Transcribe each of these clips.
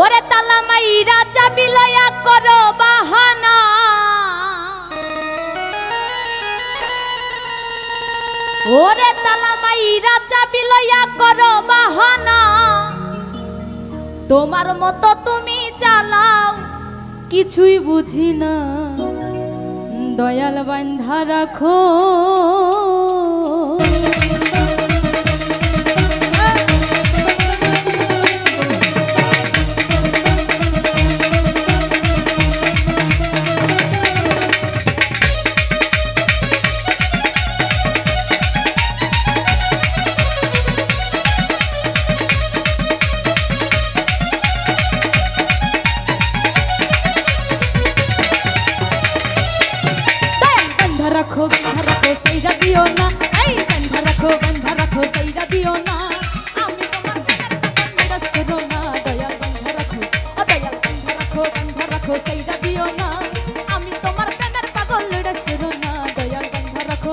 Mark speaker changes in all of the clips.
Speaker 1: ওরে তালা মাইরা চাবি লয়া করো বাহানা। ওরে তালা মাইরা চাবি লয়া করো বাহানা। তোমার মতো তুমি চালাও, কিছুই বুঝি না। দয়াল বান্ধা রাখো। রাখো বান্ধা রাখো সেইরা দিও না এই বান্ধা রাখো বান্ধা রাখো সেইরা দিও না আমি তোমার মেরাজ করো না দয়াল বান্ধা রাখো দয়াল বান্ধা রাখো বান্ধা রাখো সেইরা দিও না আমি তোমার প্রেমের পাগল রাখো না দয়াল বান্ধা রাখো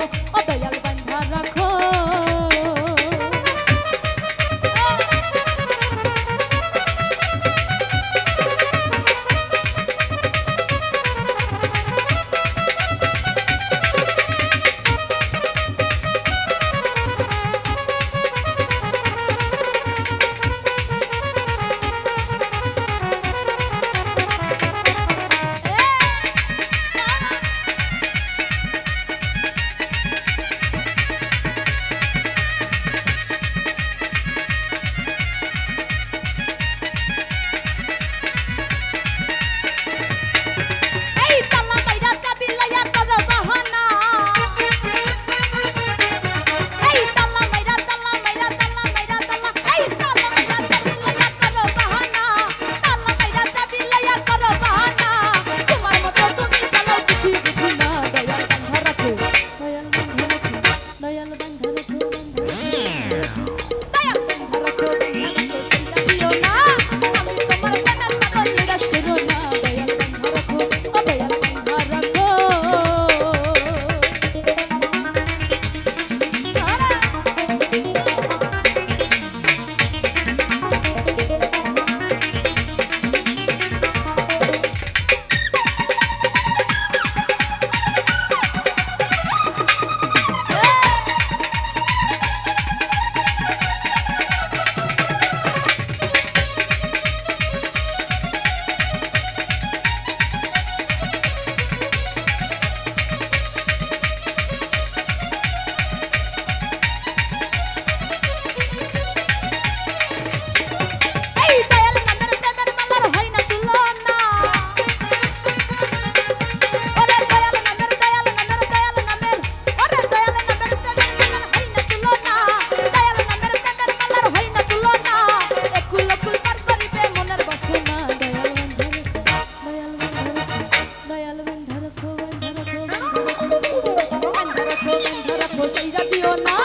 Speaker 1: সোজাইরা দিও না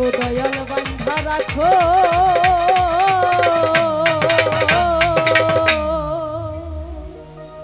Speaker 1: ও দয়াল বান্ধা রাখো।